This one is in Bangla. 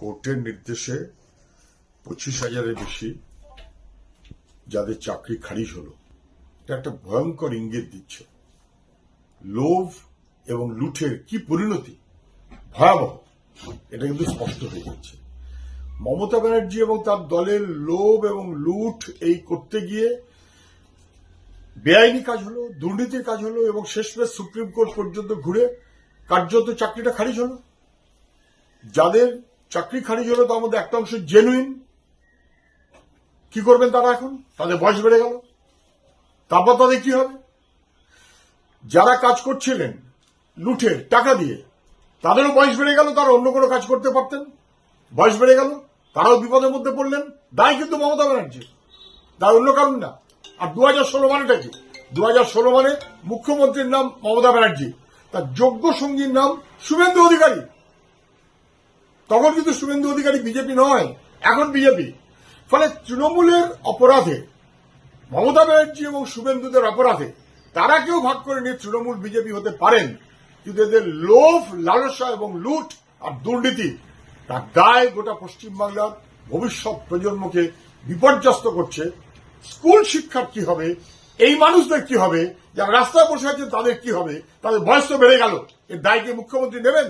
কোর্টের নির্দেশে পঁচিশ হাজারের বেশি যাদের চাকরি খারিজ হলো। এটা একটা ভয়ঙ্কর ইঙ্গিত দিচ্ছে। লোভ এবং লুঠের কি পরিণতি? ভয়াবহ। এটা কিন্তু স্পষ্ট হয়ে যাচ্ছে। মমতা ব্যানার্জি এবং তার দলের লোভ এবং লুট এই করতে গিয়ে বেআইনি কাজ হলো, দুর্নীতির কাজ হলো এবং শেষমেশ সুপ্রিম কোর্ট পর্যন্ত ঘুরে কার্যত চাকরিটা খারিজ হলো। যাদের চাকরি খারিজ হলো তার মধ্যে একটা অংশ জেনুইন কি করবেন তারা এখন? তাদের বয়স বেড়ে গেল। তারপর তাদের কি হবে? যারা কাজ করছিলেন লুঠে টাকা দিয়ে, তাদেরও বয়স বেড়ে গেল, তারা অন্য কোনো কাজ করতে পারতেন। বয়স বেড়ে গেল, তারাও বিপদের মধ্যে পড়লেন। দায় কিন্তু মমতা ব্যানার্জি। দায় অন্য কারণ না। আর দু হাজার ষোলো মানেটা কি? দু হাজার ষোলো মানে মুখ্যমন্ত্রীর নাম মমতা ব্যানার্জি। তার যোগ্য সঙ্গীর নাম শুভেন্দু অধিকারী। তখন কিন্তু শুভেন্দু অধিকারী বিজেপি নয়, এখন বিজেপি। ফলে তৃণমূলের অপরাধে, মমতা ব্যানার্জি এবং শুভেন্দুদের অপরাধে, তারা কেউ ভাগ করে নিয়ে তৃণমূল বিজেপি হতে পারেন। কিন্তু এদের লোভ, লালসা এবং লুট আর দুর্নীতি তার দায় গোটা পশ্চিমবাংলার ভবিষ্যৎ প্রজন্মকে বিপর্যস্ত করছে। স্কুল শিক্ষার কি হবে? এই মানুষদের কি হবে? যারা রাস্তায় বসে আছেন তাদের কি হবে? তাদের বয়স তো বেড়ে গেল। এর দায় কি মুখ্যমন্ত্রী নেবেন?